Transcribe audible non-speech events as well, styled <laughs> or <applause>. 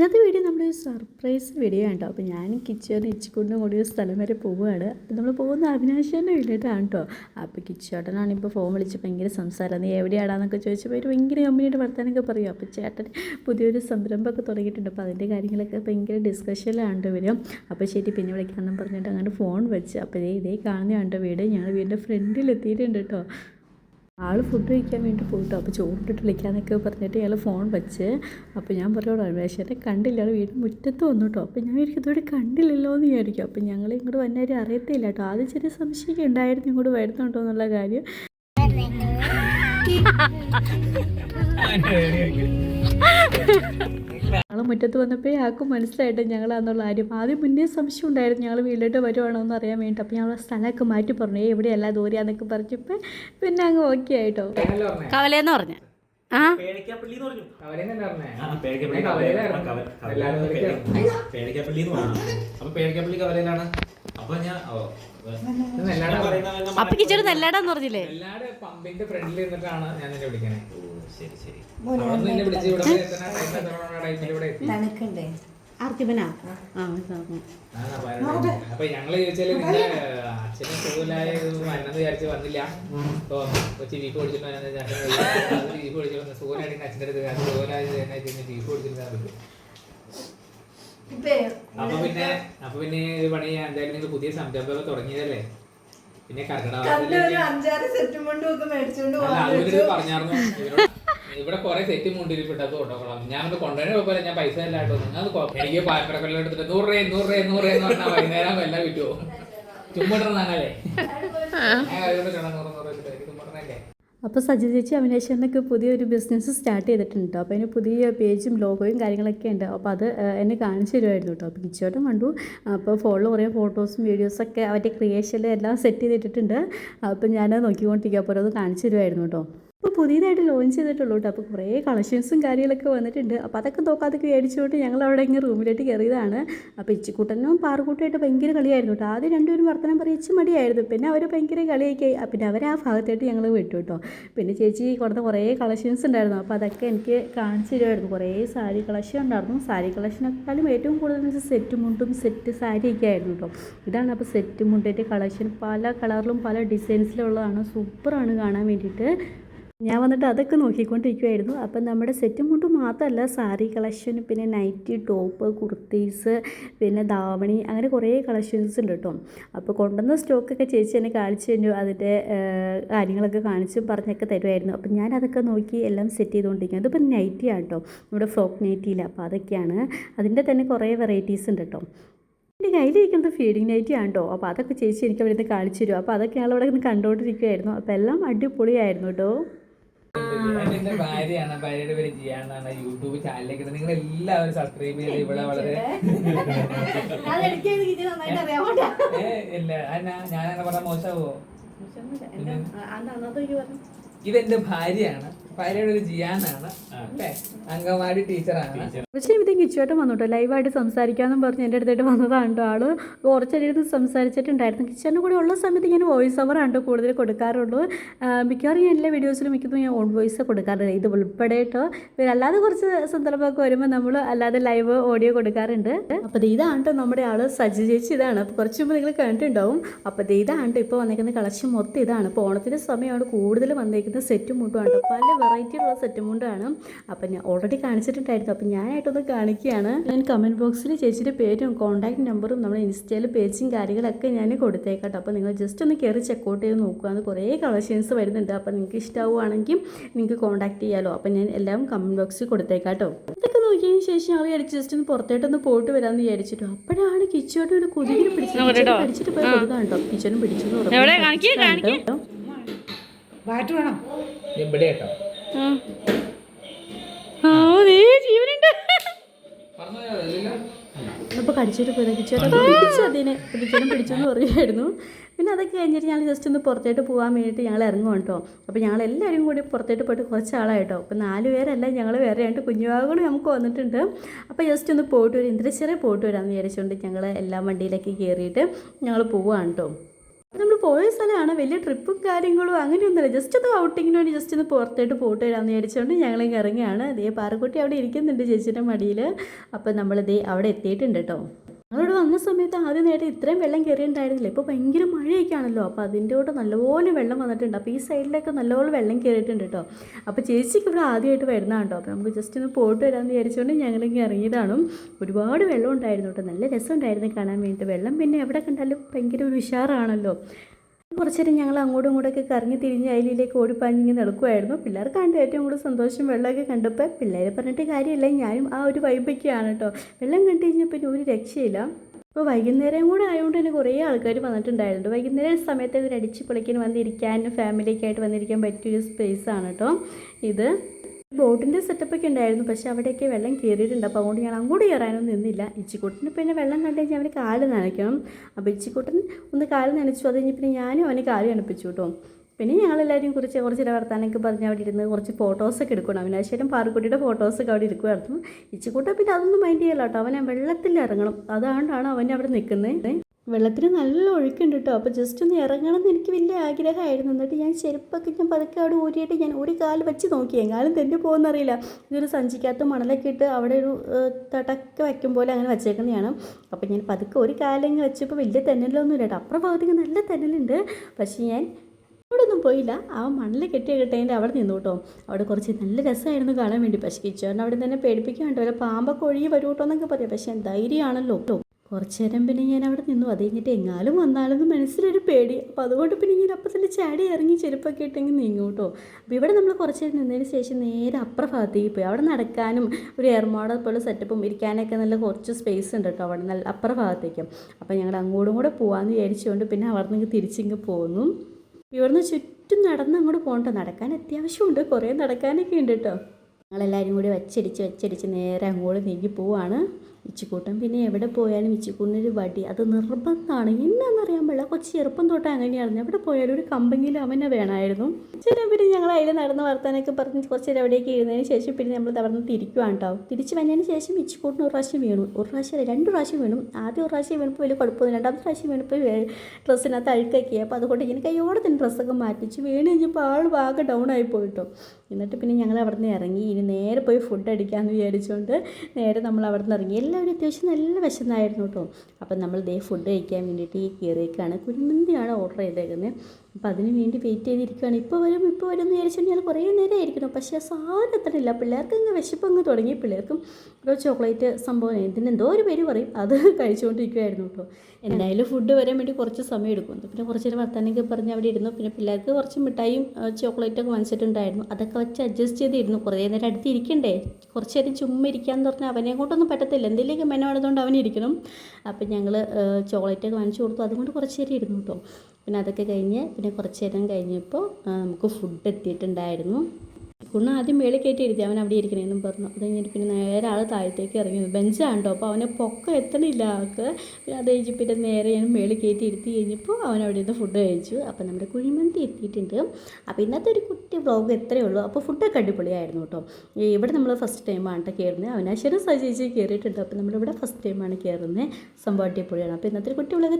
ഇന്നത്തെ വീഡിയോ നമ്മുടെ ഒരു സർപ്രൈസ് വീഡിയോ ആണ് കേട്ടോ അപ്പോൾ ഞാൻ കിച്ചൺ ഇച്ചിക്കൊണ്ടും കൂടി ഒരു സ്ഥലം വരെ പോവുകയാണ്. നമ്മൾ പോകുന്ന അവിനാശന്റെ വീട്ടിലാണ് കേട്ടോ അപ്പോൾ കിച്ചേട്ടനാണ് ഇപ്പോൾ ഫോൺ വിളിച്ച് ഭയങ്കര സംസാരം. നീ എവിടെയാടാന്നൊക്കെ ചോദിച്ചപ്പോൾ ഒരു ഭയങ്കര കമ്പനിയുടെ വർത്താനൊക്കെ പറയും. അപ്പോൾ ചേട്ടൻ പുതിയൊരു സംരംഭമൊക്കെ തുടങ്ങിയിട്ടുണ്ട്. അപ്പോൾ അതിന്റെ കാര്യങ്ങളൊക്കെ ഭയങ്കര ഡിസ്കഷനിലാണ് വരും അപ്പോൾ ശരി പിന്നെ വിളിക്കാമെന്നും പറഞ്ഞിട്ട് അങ്ങനെ ഫോൺ വെച്ച്. അപ്പോൾ ഇതേ കാണുന്നതാണ് വീട്. ഞങ്ങൾ വീടിന്റെ ഫ്രണ്ടിൽ എത്തിയിട്ടുണ്ട് കേട്ടോ ആൾ ഫുഡ് കഴിക്കാൻ വേണ്ടി പോയിട്ടോ അപ്പോൾ ചോറിട്ടിട്ട് വിളിക്കാന്നൊക്കെ പറഞ്ഞിട്ട് ഇയാൾ ഫോൺ വെച്ച് അപ്പോൾ ഞാൻ പറഞ്ഞോളൂ അന്വേഷണത്തെ കണ്ടില്ല വീട് മുറ്റത്ത് വന്നു കേട്ടോ അപ്പോൾ ഞാൻ എനിക്ക് ഇതോടെ കണ്ടില്ലല്ലോ എന്ന് വിചാരിക്കും. അപ്പോൾ ഞങ്ങൾ ഇങ്ങോട്ട് വന്നവരെ അറിയത്തില്ല കേട്ടോ ആദ്യം ചെറിയ സംശയമൊക്കെ ഉണ്ടായിരുന്നു ഇങ്ങോട്ട് വരുന്നുണ്ടോ എന്നുള്ള കാര്യം. <laughs> <laughs> <laughs> മുറ്റത്ത് വന്നപ്പോൾ ആൾക്കും മനസ്സിലായിട്ട് ഞങ്ങളാന്നുള്ള കാര്യം. ആദ്യം മുന്നേ സംശയം ഉണ്ടായിരുന്നു ഞങ്ങൾ വീട്ടിലോട്ട് വരുവാണോ എന്ന് അറിയാൻ വേണ്ടി അപ്പോൾ ഞങ്ങൾ സ്ഥലമൊക്കെ മാറ്റി പറഞ്ഞു. "ഏയ് എവിടെയല്ല ദൂരെയാന്നൊക്കെ പറഞ്ഞപ്പോൾ പിന്നെ അങ്ങ് ഓക്കെ ആയിട്ടോ. കവലയെന്ന് പറഞ്ഞു. ആ? പേഴക്കാപ്പള്ളി കവലയിലാണ് അപ്പൊ ഞാൻ അപ്പൊ നെല്ലാടാന്ന് പറഞ്ഞില്ലേ? നെല്ലാട് പമ്പിന്റെ ഫ്രണ്ടിൽ നിന്നിട്ടാണ് ഞാൻ നിന്നെ വിളിക്കണേ. ഓ, ശരി ശരി. അവിടെ നിന്ന് വിളിച്ച് ഇവിടെ വരെ എത്തുന്ന ടൈം എത്രയാണ് ടൈമിൽ ഇവിടെ എത്തി. തണുക്കണ്ടേ ആർത്തിപ്പനാ? ആ. ആ, പറയുന്നത്. അപ്പൊ ഞങ്ങൾ ചോദിച്ചാൽ നിന്റെ അച്ഛനും സുഖമില്ലായ വന്നെന്ന് വിചാരിച്ച് വന്നില്ല. ഇപ്പൊ കൊച്ചി ബീഫ് ഓടിച്ചിട്ട് ബീഫ് ഓടിച്ചിട്ട് സുഖമില്ലാണെങ്കിൽ അച്ഛന്റെ അടുത്ത് സുഖമില്ലാതെ ബീഫ് ഓടിച്ചിട്ട് അപ്പൊ പിന്നെ അപ്പൊ പിന്നെ ഒരു പണി എന്തായാലും നിങ്ങൾ പുതിയ സംരംഭമൊക്കെ തുടങ്ങിയതല്ലേ? പിന്നെ കർക്കിടക പറഞ്ഞായിരുന്നു. ഇവിടെ കൊറേ സെറ്റ് മുണ്ടിരിപ്പിട്ട് അത് കൊണ്ടുപോകണം ഞാൻ ഒന്ന് കുഴപ്പമില്ല ഞാൻ പൈസ എല്ലാം ഇല്ലാട്ടോ നിങ്ങൾ എനിക്ക് പായപ്പടക്കൊല്ലം എടുത്തിട്ട് നൂറ് രൂപ നൂറ് രൂപ നൂറ് രൂപ എന്ന് പറഞ്ഞാൽ വൈകുന്നേരം എല്ലാം കിട്ടുമോ ചുമ്മിടണല്ലേ ഞാൻ നൂറ് നൂറ് വെച്ചിട്ട് എനിക്ക് ചുമ്മിടണല്ലേ അപ്പോൾ സജി ചേച്ചി അവിനാശനൊക്കെ പുതിയൊരു ബിസിനസ് സ്റ്റാർട്ട് ചെയ്തിട്ടുണ്ട് അപ്പോൾ അതിന് പുതിയ പേജും ലോഗോയും കാര്യങ്ങളൊക്കെ ഉണ്ട്. അപ്പോൾ അത് എന്നെ കാണിച്ചു തരുമായിരുന്നു കേട്ടോ അപ്പോൾ കിച്ചോട്ടം കണ്ടു. അപ്പോൾ ഫോണിൽ കുറേ ഫോട്ടോസും വീഡിയോസൊക്കെ അവരുടെ ക്രിയേഷനിൽ എല്ലാം സെറ്റ് ചെയ്തിട്ടുണ്ട് അപ്പോൾ ഞാനത് നോക്കിക്കൊണ്ടിരിക്കുക അപ്പോൾ അത് കാണിച്ചു തരുമായിരുന്നു കേട്ടോ അപ്പോൾ പുതിയതായിട്ട് ലോഞ്ച് ചെയ്തിട്ടുള്ളൂ കേട്ടോ അപ്പോൾ കുറേ കളക്ഷൻസും കാര്യങ്ങളൊക്കെ വന്നിട്ടുണ്ട്. അപ്പോൾ അതൊക്കെ നോക്കാതൊക്കെ മേടിച്ചുകൊണ്ട് ഞങ്ങൾ അവിടെ ഇങ്ങനെ റൂമിലേക്ക് കയറിയതാണ്. അപ്പോൾ ഇച്ചിക്കൂട്ടനും പാറുകൂട്ടുമായിട്ട് ഭയങ്കര കളിയായിരുന്നു കേട്ടോ. ആദ്യം രണ്ടുപേരും വർത്തനം പറയിച്ച് മടിയായിരുന്നു. പിന്നെ അവർ ഭയങ്കര കളിയൊക്കെ പിന്നെ അവർ ആ ഭാഗത്തായിട്ട് ഞങ്ങൾ വിട്ടു കേട്ടോ. പിന്നെ ചേച്ചി കൊടുത്ത കുറേ കളക്ഷൻസ് ഉണ്ടായിരുന്നു. അപ്പോൾ അതൊക്കെ എനിക്ക് കാണിച്ചു തരുമായിരുന്നു. കുറേ സാരി കളക്ഷൻ ഉണ്ടായിരുന്നു. സാരി കളക്ഷനേക്കാളും ഏറ്റവും കൂടുതൽ സെറ്റ് മുണ്ടും സെറ്റ് സാരിയൊക്കെ ആയിരുന്നു കേട്ടോ. ഇതാണ് അപ്പോൾ സെറ്റ് മുണ്ടിന്റെ കളക്ഷൻ പല കളറിലും പല ഡിസൈൻസിലുള്ളതാണ് സൂപ്പറാണ് കാണാൻ വേണ്ടിയിട്ട്. ഞാൻ വന്നിട്ട് അതൊക്കെ നോക്കിക്കൊണ്ടിരിക്കുമായിരുന്നു അപ്പം നമ്മുടെ സെറ്റ് മുണ്ട് മാത്രമല്ല സാരി കളക്ഷൻ പിന്നെ നൈറ്റി ടോപ്പ് കുർത്തീസ് പിന്നെ ധാവണി അങ്ങനെ കുറേ കളക്ഷൻസ് ഉണ്ട് കേട്ടോ. അപ്പോൾ കൊണ്ടുവന്ന സ്റ്റോക്കൊക്കെ ചേച്ചി എന്നെ കാണിച്ചു കഴിഞ്ഞു അതിന്റെ കാര്യങ്ങളൊക്കെ കാണിച്ചും പറഞ്ഞൊക്കെ തരുമായിരുന്നു അപ്പം ഞാൻ അതൊക്കെ നോക്കി എല്ലാം സെറ്റ് ചെയ്തുകൊണ്ടിരിക്കുന്നത് ഇതിപ്പോൾ നൈറ്റിയാണ് കേട്ടോ. നമ്മുടെ ഫ്രോക്ക് നൈറ്റിയിൽ അപ്പോൾ അതൊക്കെയാണ്. അതിന്റെ തന്നെ കുറേ വെറൈറ്റീസ് ഉണ്ട് കേട്ടോ. എന്റെ കയ്യിലിരിക്കുന്നത് ഫീഡിങ് നൈറ്റി ആണ് അപ്പോൾ അതൊക്കെ ചേച്ചി എനിക്ക് അവിടെ നിന്ന് കാണിച്ചു തരും. അപ്പോൾ അതൊക്കെ ഞങ്ങൾ അവിടെ നിന്ന് കണ്ടുകൊണ്ടിരിക്കുമായിരുന്നു അപ്പോൾ എല്ലാം അടിപൊളിയായിരുന്നു കേട്ടോ. എന്റെ ഭാര്യയാണ്. ഭാര്യയുടെ പേര് ജിയാന്നാണ്. യൂട്യൂബ് ചാനലിലേക്ക് നിങ്ങൾ എല്ലാവരും സബ്സ്ക്രൈബ് ചെയ്ത് ഇവിടെ വളരെ <laughs> ഇല്ല. ഞാനങ്ങനെ പറഞ്ഞ മോശമാവോ? ഇതെന്റെ ഭാര്യയാണ്. ഭാര്യയുടെ ഒരു ജിയാനാണ്. അല്ലേ? അംഗൻവാടി ടീച്ചറാണ്. പക്ഷേ ഇത് കിച്ചുവേട്ടൻ വന്നു കേട്ടോ ലൈവായിട്ട് സംസാരിക്കാമെന്നും പറഞ്ഞ് എന്റെ അടുത്തായിട്ട് വന്നതാണ് കേട്ടോ ആൾ. കുറച്ചധികം സംസാരിച്ചിട്ടുണ്ടായിരുന്നു. കിച്ചന്റെ കൂടെ ഉള്ള സമയത്ത് ഞാൻ വോയിസ് ഓവർ ആണ് കൂടുതൽ കൊടുക്കാറുള്ളൂ. മിക്കവാറും ഞാൻ എല്ലാ വീഡിയോസിലും മിക്കതും ഞാൻ ഓൺ വോയിസ് കൊടുക്കാറുണ്ട്. ഇത് ഉൾപ്പെടെ കേട്ടോ പിന്നെ അല്ലാതെ കുറച്ച് സന്ദർഭമൊക്കെ വരുമ്പോൾ നമ്മൾ അല്ലാതെ ലൈവ് ഓഡിയോ കൊടുക്കാറുണ്ട്. അപ്പോൾ ദേ ഇതാണ് കേട്ടോ നമ്മുടെ ആൾ സജ്ജി ചേച്ചി ഇതാണ്. അപ്പോൾ കുറച്ച് മുമ്പ് നിങ്ങൾ കണ്ടിട്ടുണ്ടാവും. അപ്പോൾ ദേ ഇതാണ് ഇപ്പൊ ഇപ്പോൾ വന്നേക്കുന്ന കളക്ഷൻ മൊത്തം ഇതാണ്. ഇപ്പൊ ഓണത്തിന്റെ സമയമാണ് കൂടുതൽ വന്നേക്കുന്ന സെറ്റ് മുണ്ടുമാണ് കേട്ടോ. പല വെറൈറ്റിയുള്ള സെറ്റ് മുണ്ടാണ് അപ്പം ഞാൻ ഓൾറെഡി കാണിച്ചിട്ടുണ്ടായിരുന്നു. അപ്പം ഞാനായിട്ടൊന്ന് കാണിക്കുകയാണ്. ഞാൻ കമന്റ് ബോക്സിൽ ചേച്ചിയുടെ പേരും കോൺടാക്ട് നമ്പറും നമ്മുടെ ഇൻസ്റ്റയിൽ പേജും കാര്യങ്ങളൊക്കെ ഞാൻ കൊടുത്തേക്കാട്ടോ അപ്പോൾ നിങ്ങൾ ജസ്റ്റ് ഒന്ന് കയറി ചെക്കൗട്ട് ചെയ്ത് നോക്കുക. അത് കുറേ കളക്ഷൻസ് വരുന്നുണ്ട്. അപ്പോൾ നിങ്ങൾക്ക് ഇഷ്ടമാവുകയാണെങ്കിൽ നിങ്ങൾക്ക് കോൺടാക്ട് ചെയ്യാമല്ലോ അപ്പം ഞാൻ എല്ലാം കമന്റ് ബോക്സിൽ കൊടുത്തേക്കാട്ടോ ഇതൊക്കെ നോക്കിയതിന് ശേഷം അവർ വിചാരിച്ചു ജസ്റ്റ് ഒന്ന് പുറത്തോട്ടൊന്ന് പോയിട്ട് വരാമെന്ന് വിചാരിച്ചിട്ടോ. അപ്പോഴാണ് കിച്ചോട്ട് ഒരു കൊതുകിനെ പിടിച്ചത്. പിടിച്ചിട്ട് പോയി കൊതുകാണ് കേട്ടോ. കിച്ചനും പിടിച്ചു എവിടെ? കാണിക്ക്, കാണിക്ക്. കേട്ടോ. വേണം. ഇവിടെ കേട്ടോ ജീവനുണ്ട്. കടിച്ചിട്ട് പിടിച്ചു അതിനെ പിടിച്ചെന്ന് പറയുമായിരുന്നു പിന്നെ അതൊക്കെ കഴിഞ്ഞിട്ട് ഞങ്ങൾ ജസ്റ്റ് ഒന്ന് പുറത്തോട്ട് പോകാൻ വേണ്ടിയിട്ട് ഞങ്ങൾ ഇറങ്ങും കേട്ടോ. അപ്പോൾ ഞങ്ങൾ എല്ലാവരും കൂടി പുറത്തോട്ട് പോയിട്ട് കുറച്ച് ആളായിട്ടോ. അപ്പോൾ നാല് പേരല്ല ഞങ്ങൾ വേറെ ആയിട്ട് കുഞ്ഞുവാകളും നമുക്ക് വന്നിട്ടുണ്ട്. അപ്പോൾ ജസ്റ്റ് ഒന്ന് പോയിട്ട് വരും. ഇന്ദ്രശ്ശേരി പോയിട്ട് വരാമെന്ന് വിചാരിച്ചുകൊണ്ട് ഞങ്ങൾ എല്ലാ വണ്ടിയിലേക്ക് കയറിയിട്ട് ഞങ്ങൾ പോവുകയാണ് കേട്ടോ. നമ്മൾ പോയ സ്ഥലമാണ് വലിയ ട്രിപ്പും കാര്യങ്ങളും അങ്ങനെയൊന്നുമില്ല. ജസ്റ്റ് ഒന്ന് ഔട്ടിങ്ങിന് വേണ്ടി ജസ്റ്റ് ഒന്ന് പുറത്തോട്ട് പോട്ട് വരാമെന്ന് വിചാരിച്ചുകൊണ്ട് ഞങ്ങൾ ഇറങ്ങിയാണ് അതേ പാറക്കുട്ടി അവിടെ ഇരിക്കുന്നുണ്ട് ചേച്ചിയുടെ മടിയിൽ അപ്പോൾ നമ്മളിതേ അവിടെ എത്തിയിട്ടുണ്ട് കേട്ടോ ഞങ്ങളിവിടെ വന്ന സമയത്ത് ആദ്യം നേരെ ഇത്രയും വെള്ളം കയറിയിട്ടുണ്ടായിരുന്നില്ല. ഇപ്പോൾ ഭയങ്കര മഴയൊക്കെ ആണല്ലോ അപ്പോൾ അതിന്റെ കൂടെ നല്ലപോലെ വെള്ളം വന്നിട്ടുണ്ട്. അപ്പോൾ ഈ സൈഡിലൊക്കെ നല്ലപോലെ വെള്ളം കയറിയിട്ടുണ്ട് കേട്ടോ. അപ്പോൾ ചേച്ചിക്ക് ഇവിടെ ആദ്യമായിട്ട് വരുന്നതാണ്? കേട്ടോ അപ്പോൾ നമുക്ക് ജസ്റ്റ് ഒന്ന് പോയിട്ട് വരാമെന്ന് വിചാരിച്ചുകൊണ്ട് ഞങ്ങളിങ്ങനെ ഇറങ്ങിയതാണ്. ഒരുപാട് വെള്ളം ഉണ്ടായിരുന്നു കേട്ടോ. നല്ല രസമുണ്ടായിരുന്നു കാണാൻ വേണ്ടിയിട്ട്. വെള്ളം പിന്നെ എവിടെ കണ്ടാലും ഭയങ്കര ഒരു ഉഷാറാണല്ലോ. കുറച്ച് നേരം ഞങ്ങൾ അങ്ങോട്ടും ഇങ്ങോട്ടൊക്കെ കറങ്ങി തിരിഞ്ഞ് അയലിലേക്ക് ഓടിപ്പാഞ്ഞിങ്ങനെ നടക്കുമായിരുന്നു പിള്ളേർ കണ്ട് ഏറ്റവും കൂടുതൽ സന്തോഷം വെള്ളമൊക്കെ കണ്ടപ്പോൾ പിള്ളേരെ പറഞ്ഞിട്ട് കാര്യമില്ല ഞാനും ആ ഒരു വൈബൊക്കെയാണ് കേട്ടോ. വെള്ളം കണ്ടു കഴിഞ്ഞാൽ പിന്നെ ഒരു രക്ഷയില്ല. ഇപ്പോൾ വൈകുന്നേരം കൂടെ ആയതുകൊണ്ട് തന്നെ കുറേ ആൾക്കാർ വന്നിട്ടുണ്ടായിരുന്നു വൈകുന്നേരം സമയത്ത് ഇവർ അടിച്ച് പൊളിക്കാൻ വന്നിരിക്കാൻ ഫാമിലിയൊക്കെ ആയിട്ട് വന്നിരിക്കാൻ പറ്റിയൊരു ആണ് കേട്ടോ ഇത്. ബോട്ടിന്റെ സെറ്റപ്പൊക്കെ ഉണ്ടായിരുന്നു. പക്ഷെ അവിടെയൊക്കെ വെള്ളം കയറിയിട്ടുണ്ട് അപ്പോൾ അതുകൊണ്ട് ഞാൻ അങ്ങോട്ട് കയറാനൊന്നും നിന്നില്ല. ഇച്ചിക്കുട്ടന് പിന്നെ വെള്ളം കണ്ടു കഴിഞ്ഞാൽ അവന് കാൽ നനയ്ക്കണം. അപ്പോൾ ഇച്ചിക്കൂട്ടൻ ഒന്ന് കാൽ നനച്ചു. അത് കഴിഞ്ഞ് പിന്നെ ഞാനും അവന് കാൽ നനപ്പിച്ചു കേട്ടോ. പിന്നെ ഞങ്ങളെല്ലാവരും കുറിച്ച് കുറച്ച് ചില വർത്താനൊക്കെ പറഞ്ഞ് അവിടെ ഇരുന്ന് കുറച്ച് ഫോട്ടോസൊക്കെ എടുക്കണം അവിനാശേരം പാറക്കുട്ടിയുടെ ഫോട്ടോസൊക്കെ അവിടെ എടുക്കുമായിരുന്നു ഇച്ചിക്കൂട്ടൻ പിന്നെ അതൊന്നും മൈൻഡ് ചെയ്യല്ല കേട്ടോ. അവൻ വെള്ളത്തിൽ ഇറങ്ങണം. അതുകൊണ്ടാണ് അവൻ അവിടെ നിൽക്കുന്നത്. വെള്ളത്തിന് നല്ല ഒഴുക്കുണ്ട് കേട്ടോ അപ്പോൾ ജസ്റ്റ് ഒന്ന് ഇറങ്ങണം എന്ന് എനിക്ക് വലിയ ആഗ്രഹമായിരുന്നു. എന്നിട്ട് ഞാൻ ചെരുപ്പൊക്കെ ഞാൻ പതുക്കെ അവിടെ ഊരിയിട്ട് ഞാൻ ഒരു കാൽ വെച്ച് നോക്കി. എങ്ങാലും തെന്നി പോകുന്നറിയില്ല ഇതൊരു സഞ്ചിക്കാത്ത മണലൊക്കെ ഇട്ട് അവിടെ ഒരു തടക്ക വയ്ക്കും പോലെ അങ്ങനെ വെച്ചേക്കുന്നതാണ്. അപ്പോൾ ഞാൻ പതുക്കെ ഒരു കാലങ്ങ് വെച്ചപ്പോൾ വലിയ തെന്നലൊന്നും ഇല്ല കേട്ടോ അപ്പുറം ഭാഗത്തേക്ക് നല്ല തെന്നലുണ്ട്. പക്ഷേ ഞാൻ അവിടെ ഒന്നും പോയില്ല. ആ മണ്ണിൽ കെട്ടിയ കിട്ടേന്റെ അവിടെ നിന്നു കേട്ടോ അവിടെ കുറച്ച് നല്ല രസമായിരുന്നു കാണാൻ വേണ്ടി. പക്ഷേ കിച്ചോറിന്റെ അവിടെ തന്നെ പേടിപ്പിക്കാൻ വേണ്ടി വല്ല പാമ്പൊക്കെ ഒഴുകി വരൂ കേട്ടോ എന്നൊക്കെ പറയാം. പക്ഷേ ധൈര്യമാണല്ലോ. കുറച്ച് നേരം പിന്നെ ഞാൻ അവിടെ നിന്നു. അത് കഴിഞ്ഞിട്ട് എങ്ങാലും വന്നാലെന്ന് മനസ്സിലൊരു പേടി. അപ്പോൾ അതുകൊണ്ട് പിന്നെ ഞാൻ അപ്പം തന്നെ ചാടി ഇറങ്ങി ചെരുപ്പൊക്കെ ഇട്ടെങ്കിൽ നീങ്ങും കേട്ടോ. അപ്പോൾ ഇവിടെ നമ്മൾ കുറച്ച് നേരം നിന്നതിന് ശേഷം നേരെ അപ്പുറ ഭാഗത്തേക്ക് പോയി. അവിടെ നടക്കാനും ഒരു എയർമോഡ പോലെ സെറ്റപ്പും ഇരിക്കാനൊക്കെ നല്ല കുറച്ച് സ്പേസ് ഉണ്ട് കേട്ടോ അവിടെ നല്ല അപ്പുറ ഭാഗത്തേക്ക്. അപ്പോൾ ഞങ്ങൾ അങ്ങോട്ടും കൂടെ പോകാമെന്ന് വിചാരിച്ചുകൊണ്ട് പിന്നെ അവിടെ നിന്ന് തിരിച്ചിങ്ങ് പോന്നു. ഇവിടുന്ന് ചുറ്റും നടന്ന് അങ്ങോട്ട് പോകണ്ട. നടക്കാൻ അത്യാവശ്യമുണ്ട്. കുറേ നടക്കാനൊക്കെ ഉണ്ട് കേട്ടോ. ഞങ്ങളെല്ലാവരും കൂടി വച്ചടിച്ച് വച്ചടിച്ച് നേരെ അങ്ങോട്ട് നീങ്ങി പോവാണ്. ഇച്ചിക്കൂട്ടൻ പിന്നെ എവിടെ പോയാലും ഇച്ചിക്കൂട്ടിനൊരു വടി. അത് നിർബന്ധമാണ് എന്നാന്നറിയാൻ പാടില്ല. കൊച്ചു ചെറുപ്പം തൊട്ട് അങ്ങനെയായിരുന്നു എവിടെ പോയാലും ഒരു കമ്പനിയിൽ അവനെ വേണമായിരുന്നു. ചില പിന്നെ ഞങ്ങൾ അതിൽ നടന്ന് വർത്താനൊക്കെ പറഞ്ഞ് കുറച്ച് നേരം എവിടെയൊക്കെ ഇരുന്നതിന് ശേഷം പിന്നെ നമ്മൾ തവർന്ന് തിരിക്കുവാണ് കേട്ടോ തിരിച്ച് വന്നതിന് ശേഷം ഇച്ചിക്കൂട്ടിന് ഒരു പ്രാവശ്യം വീണു. ഒരു പ്രാവശ്യം രണ്ട് പ്രാവശ്യം വീണു. ആദ്യം ഒരു പ്രാവശ്യം വീണപ്പോൾ വലിയ കുഴപ്പമൊന്നും രണ്ടാമത്തെ പ്രാവശ്യം വീണപ്പോൾ ഡ്രസ്സിനകത്ത് അഴുക്കൊക്കെ അപ്പോൾ അതുകൊണ്ട് ഇങ്ങനെ കൈയോടെ തന്നെ ഡ്രസ്സൊക്കെ മാറ്റിച്ച് വീണ് കഴിഞ്ഞപ്പോൾ ആൾ ആകെ ഡൗൺ ആയി പോയിട്ടോ. എന്നിട്ട് പിന്നെ ഞങ്ങൾ അവിടെ നിന്ന് ഇറങ്ങി. ഇനി നേരെ പോയി ഫുഡ് അടിക്കാമെന്ന് വിചാരിച്ചുകൊണ്ട് നേരെ നമ്മൾ അവിടെ നിന്ന് ഇറങ്ങി. എല്ലാവരും അത്യാവശ്യം നല്ല വിശന്നായിരുന്നു കേട്ടോ. അപ്പം നമ്മൾ ദേ ഫുഡ് കഴിക്കാൻ വേണ്ടിയിട്ട് ഈ കയറിയേക്കാണ് കുഴിമന്തിയാണ് ഓർഡർ ചെയ്തേക്കുന്നത്. അപ്പം അതിന് വേണ്ടി വെയിറ്റ് ചെയ്തിരിക്കുകയാണ്. ഇപ്പോൾ വരും ഇപ്പോൾ വരും എന്ന് വിചാരിച്ചുകൊണ്ട് ഞാൻ കുറേ നേരമായിരിക്കണം പക്ഷേ സാധനം എത്തണില്ല. പിള്ളേർക്ക് അങ്ങ് തുടങ്ങി. പിള്ളേർക്കും ഓരോ ചോക്ലേറ്റ് സംഭവം ഇതിനെന്തോ ഒരു പേര് പറയും. അത് <laughs> കഴിച്ചുകൊണ്ടിരിക്കുമായിരുന്നു കേട്ടോ. എന്തായാലും ഫുഡ് വരാൻ വേണ്ടി കുറച്ച് സമയം എടുക്കും. പിന്നെ കുറച്ച് നേരം വർത്താനൊക്കെ പറഞ്ഞ് അവിടെ ഇരുന്നു. പിന്നെ പിള്ളേർക്ക് കുറച്ച് മിഠായും ചോക്ലേറ്റൊക്കെ വാങ്ങിച്ചിട്ടുണ്ടായിരുന്നു അതൊക്കെ വെച്ച് അഡ്ജസ്റ്റ് ചെയ്തിരുന്നു. കുറേ നേരം അടുത്ത് ഇരിക്കണ്ടേ? കുറച്ച് നേരം ചുമ്മാ ഇരിക്കാന്ന് പറഞ്ഞാൽ അവനെ കൊണ്ടൊന്നും പറ്റത്തില്ല. എന്തെങ്കിലുമൊക്കെ മെനമാണതുകൊണ്ട് അവനിരിക്കണം അപ്പം ഞങ്ങൾ ചോക്ലേറ്റൊക്കെ വാങ്ങിച്ചു കൊടുത്തു. അതുകൊണ്ട് കുറച്ച് നേരം ഇരുന്നു കേട്ടോ. പിന്നെ അതൊക്കെ കഴിഞ്ഞ് പിന്നെ കുറച്ച് നേരം കഴിഞ്ഞപ്പോൾ നമുക്ക് ഫുഡ് എത്തിയിട്ടുണ്ടായിരുന്നു. കുണ്ണ ആദ്യം മേളിൽ കയറ്റി ഇരുത്തി അവൻ അവിടെ ഇരിക്കണേന്നും പറഞ്ഞു. അത് കഴിഞ്ഞിട്ട് പിന്നെ നേരെ ആൾ താഴത്തേക്ക് ഇറങ്ങി. ബെഞ്ചാണ് കേട്ടോ അപ്പോൾ അവനെ പൊക്കം എത്തണില്ല ആൾക്ക്. പിന്നെ അത് കഴിഞ്ഞ് പിന്നെ നേരെ ഞാൻ മേളിൽ കയറ്റി ഇരുത്തി കഴിഞ്ഞപ്പോൾ അവൻ അവിടെ നിന്ന് ഫുഡ് കഴിച്ചു. അപ്പോൾ നമ്മുടെ കുഴിമന്തി എത്തിയിട്ടുണ്ട്. അപ്പോൾ ഇന്നത്തെ ഒരു കുട്ടി വ്ളോഗ് എത്രയേ ഉള്ളൂ. അപ്പോൾ ഫുഡൊക്കെ അടിപൊളിയായിരുന്നു കേട്ടോ. ഇവിടെ നമ്മൾ ഫസ്റ്റ് ടൈമാണ് കേട്ടോ കയറുന്നത് അവനാശ്വരം സജീച്ച് കയറിയിട്ടുണ്ട് അപ്പോൾ നമ്മളിവിടെ ഫസ്റ്റ് ടൈമാണ് കയറുന്നത് സംഭവം അടിപൊളിയാണ്. അപ്പോൾ ഇന്നത്തെ ഒരു കുട്ടി വ്ളോഗ്